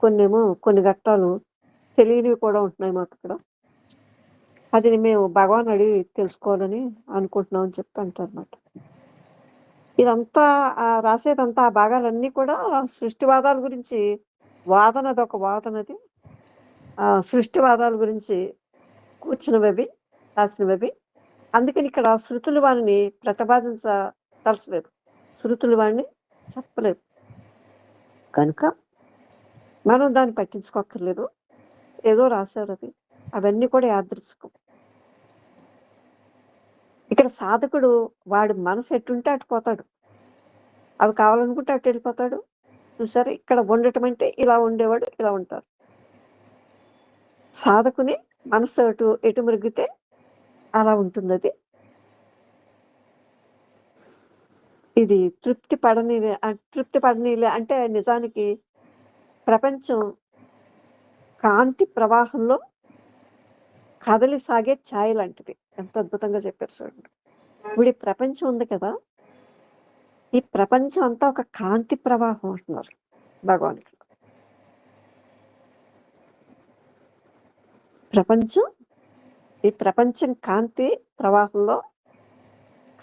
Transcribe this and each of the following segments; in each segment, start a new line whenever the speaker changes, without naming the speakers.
కొన్నేమో కొన్ని ఘట్టాలు తెలియనివి కూడా ఉంటున్నాయి మాకు ఇక్కడ అది మేము భగవాన్ అడిగి తెలుసుకోవాలని అనుకుంటున్నాం అని చెప్పి అంటారన్నమాట. ఇదంతా రాసేదంతా ఆ భాగాలన్నీ కూడా సృష్టివాదాల గురించి వాదన అదొక వాదనది. ఆహ్, సృష్టివాదాల గురించి కూర్చున్నవవి, రాసినవి అందుకని ఇక్కడ శృతులు వారిని ప్రతిపాదించదలచలేదు. శృతులు వాడిని చెప్పలేదు. కనుక మనం దాన్ని పట్టించుకోక్కర్లేదు. ఏదో రాశారు అది అవన్నీ కూడా యాదృచ్ఛికం. ఇక్కడ సాధకుడు వాడి మనసు ఎట్టుంటే అటు పోతాడు. అవి కావాలనుకుంటే అటు వెళ్ళిపోతాడు. చూసారా ఇక్కడ ఉండటం అంటే ఇలా ఉండేవాడు ఇలా ఉంటారు. సాధకుని మనసు అటు ఎటు మురిగితే అలా ఉంటుంది అది ఇది తృప్తి పడని తృప్తి పడనీలే అంటే నిజానికి ప్రపంచం కాంతి ప్రవాహంలో కదలి సాగే ఛాయ లాంటిది. ఎంత అద్భుతంగా చెప్పారు చూడండి. ఇప్పుడు ఈ ప్రపంచం ఉంది కదా! ఈ ప్రపంచం అంతా ఒక కాంతి ప్రవాహం అంటున్నారు భగవానికి ప్రపంచం ఈ ప్రపంచం కాంతి ప్రవాహంలో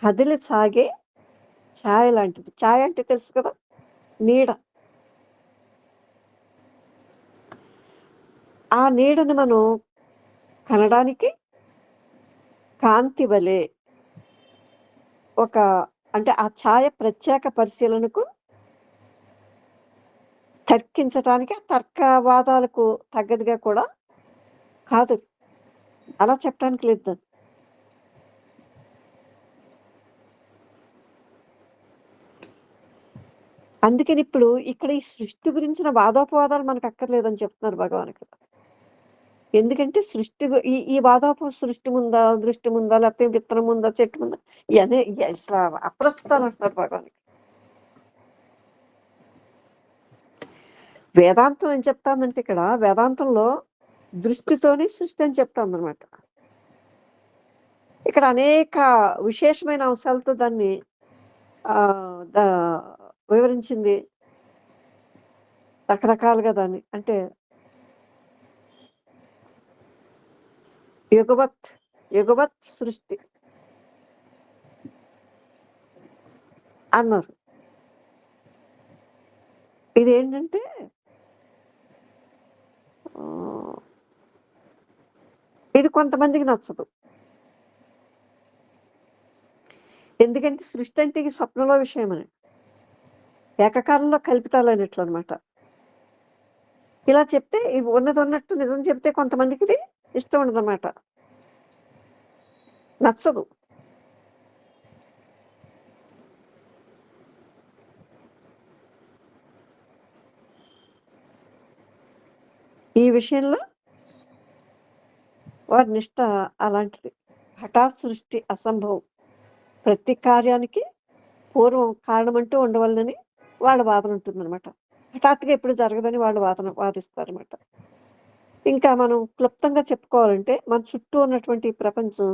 కదిలి సాగే ఛాయ లాంటిది. ఛాయ అంటే తెలుసు కదా! నీడ. ఆ నీడను మనం కనడానికి కాంతి వలె ఒక అంటే ఆ ఛాయ ప్రత్యేక పరిశీలనకు తర్కించటానికి ఆ తర్కవాదాలకు తగ్గదిగా కూడా కాదు అలా చెప్పడానికి లేదు అందుకని ఇప్పుడు ఇక్కడ ఈ సృష్టి గురించిన వాదోపవాదాలు మనకు అక్కర్లేదని చెప్తున్నారు భగవాన్ ఇక్కడ. ఎందుకంటే సృష్టి ఈ ఈ వాదోప సృష్టి ముందా, దృష్టి ఉందా లేకపోతే విత్తనం ఉందా, చెట్టు ముందా ఇవన్నీ ఇయ అప్రస్తుతాలు అంటున్నారు భగవానికి వేదాంతం ఏం చెప్తానంటే ఇక్కడ వేదాంతంలో దృష్టితోనే సృష్టి అని చెప్తాందనమాట. ఇక్కడ అనేక విశేషమైన అంశాలతో దాన్ని దా వివరించింది. రకరకాలుగా దాన్ని అంటే యుగవత్, యుగవత్ సృష్టి. అన్నారు. ఇదేంటంటే ఇది కొంతమందికి నచ్చదు. ఎందుకంటే సృష్టి అంటే ఇది స్వప్నంలో విషయమని. ఏకకాలంలో కల్పితాలు అనేటివి అనమాట ఇలా చెప్తే ఇవి ఉన్నదున్నట్టు నిజం చెప్తే కొంతమందికి ఇది ఇష్టం ఉండదన్నమాట నచ్చదు. ఈ విషయంలో వారి నిష్ట అలాంటిది. హఠాత్ సృష్టి అసంభవం. ప్రతి కార్యానికి పూర్వం కారణమంటూ ఉండవలనని వాళ్ళ వాదన ఉంటుందనమాట. హఠాత్తుగా ఎప్పుడు జరగదని వాళ్ళు వాదన వాదిస్తారన్నమాట ఇంకా మనం క్లుప్తంగా చెప్పుకోవాలంటే మన చుట్టూ ఉన్నటువంటి ప్రపంచం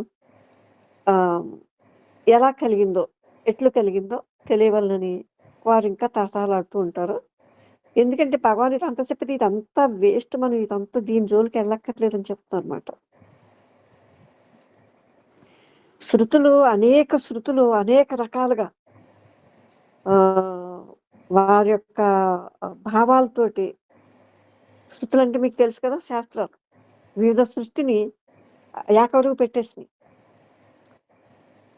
ఎలా కలిగిందో, ఎట్లు కలిగిందో తెలియవలెనని వారు ఇంకా తటాలాడుతూ ఉంటారు. ఎందుకంటే భగవాన్ ఇదంతా చెప్పేది ఇదంతా వేస్ట్ మనం ఇదంతా దీని జోలికి ఎళ్ళక్కర్లేదని చెప్తారనమాట. శృతులు అనేక శృతులు అనేక రకాలుగా వారి యొక్క భావాలతోటి శృతులంటే మీకు తెలుసు కదా! శాస్త్రాలు. వివిధ సృష్టిని ఏకవరకు పెట్టేసినాయి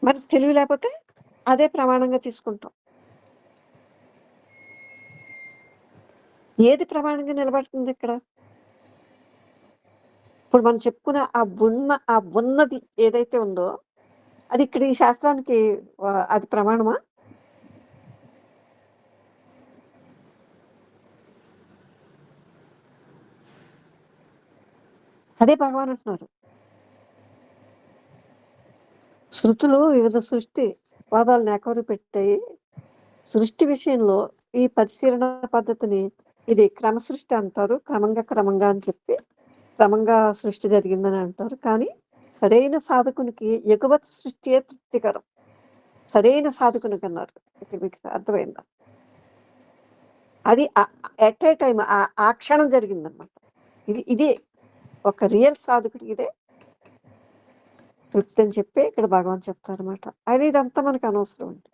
మరి తెలివి లేకపోతే అదే ప్రమాణంగా తీసుకుంటాం. ఏది ప్రమాణంగా నిలబడుతుందిక్కడ? ఇప్పుడు మనం చెప్పుకున్న ఆ ఉన్న ఆ ఉన్నది ఏదైతే ఉందో, అది ఇక్కడ ఈ శాస్త్రానికి అది ప్రమాణమా? అదే భగవాన్ అంటున్నారు. శృతులు వివిధ సృష్టి వాదాలను ఏకరువు పెట్టాయి. సృష్టి విషయంలో ఈ పరిశీలన పద్ధతిని ఇది క్రమ సృష్టి అంటారు. క్రమంగా, క్రమంగా అని చెప్పి క్రమంగా సృష్టి జరిగిందని అంటారు. కానీ సరైన సాధకునికి యుగవత్ సృష్టియే తృప్తికరం. సరైన సాధకునికి అన్నారు మీకు అర్థమైందా? అది ఎట్ ఏ టైం ఆ క్షణం జరిగిందనమాట ఇది ఇదే ఒక రియల్ సాధకుడికి ఇదే తృప్తి అని చెప్పి ఇక్కడ భగవాన్ చెప్తారనమాట అది ఇదంతా మనకు అనవసరం అండి.